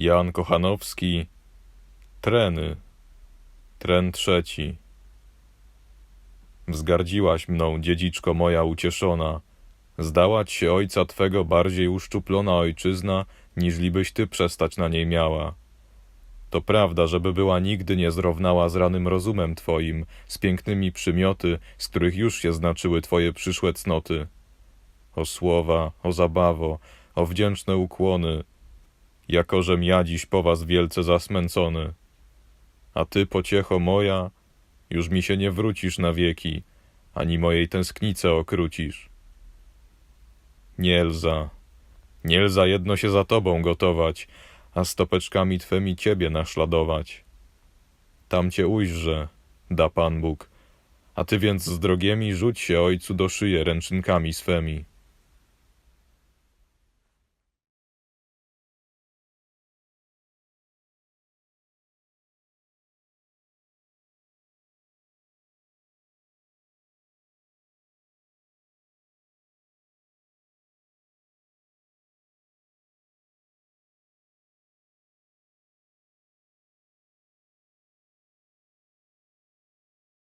Jan Kochanowski, treny, tren trzeci. Wzgardziłaś mną, dziedziczko moja ucieszona, zdałać się ojca twego bardziej uszczuplona ojczyzna, niżlibyś ty przestać na niej miała. To prawda, żeby była nigdy nie zrównała z ranym rozumem twoim, z pięknymi przymioty, z których już się znaczyły twoje przyszłe cnoty. O słowa, o zabawo, o wdzięczne ukłony, jakożem ja dziś po was wielce zasmęcony. A ty, pociecho moja, już mi się nie wrócisz na wieki, ani mojej tęsknice okrucisz. Nie lza, nie lza jedno się za tobą gotować, a stopeczkami twemi ciebie naśladować. Tam cię ujrze, da Pan Bóg, a ty więc z drogiemi rzuć się ojcu do szyję ręczynkami swemi.